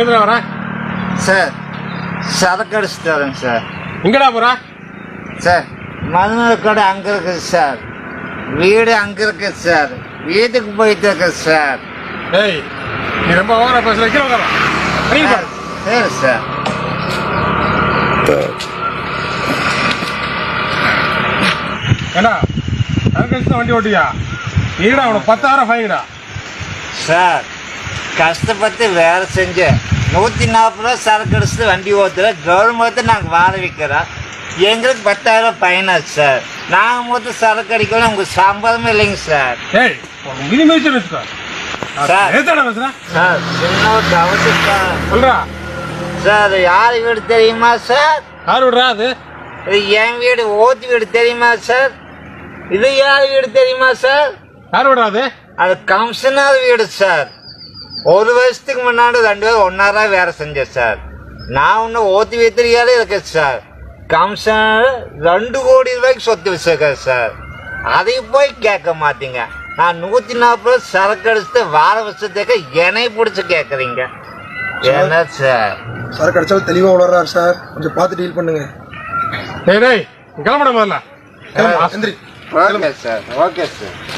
எதுல வர? சார் சரக்கு அடிச்சுட்டு வரேங்க சார். எங்கடா போற? சார் மதுமலை கடை அங்கே இருக்குது சார். வீடு அங்கே இருக்குது சார். வீட்டுக்கு போயிட்டு இருக்கேன் சார். ஏய் நீ ரொம்ப ஓவரா பேசுற கீழே உட்கார. சார், சரி சார். ஏண்டா அதுக்கு வண்டி ஓட்டியா? ஈடா அவனுக்கு பத்தாயிரம் ஃபைன்டா சார் கஷ்டப்பட்டு வேலை செஞ்சேன். நூற்றி நாற்பது ரூபா சரக்கு அடிச்சுட்டு வண்டி ஓட்டுற கவர்மெண்ட்டு நாங்கள் வாழ வைக்கிறோம். எங்களுக்கு பத்தாயிரம் பயனாச்சு சார். நாங்கள் மொத்தம் சரக்கு அடிக்கணும் உங்களுக்கு சம்பளமே இல்லைங்க சார். வச்சுக்கோ சார். சார் சின்ன ஒரு அவசியம் சார். யார் வீடு தெரியுமா சார்? யார் விடுறா அது? இது என் வீடு ஓத்து வீடு தெரியுமா சார்? இது யார் வீடு தெரியுமா சார்? யார் விடுறா அது? அது கம்சனார் வீடு சார். ஒரு வருஷத்துக்கு முன்னாடி ரெண்டு பேரும் ஒன்னாரா வேலை செஞ்சேன் சார் நான் ஒன்றும் ஓத்தி வைத்திரியாலே இருக்கேன் சார் கம்சன் ரெண்டு கோடி ரூபாய்க்கு சொத்து வச்சிருக்கேன் சார் அதை போய் கேட்க மாட்டீங்க நான் நூற்றி நாற்பது சரக்கு அடிச்சுட்டு வார வருஷத்துக்கு என்னை பிடிச்சி கேட்குறீங்க என்ன சார் சரக்கு அடிச்சாலும் தெளிவா உணர்றாரு சார் கொஞ்சம் பார்த்து டீல் பண்ணுங்க டேய் டேய் கிளம்புடா முதல்ல சார் ஓகே சார்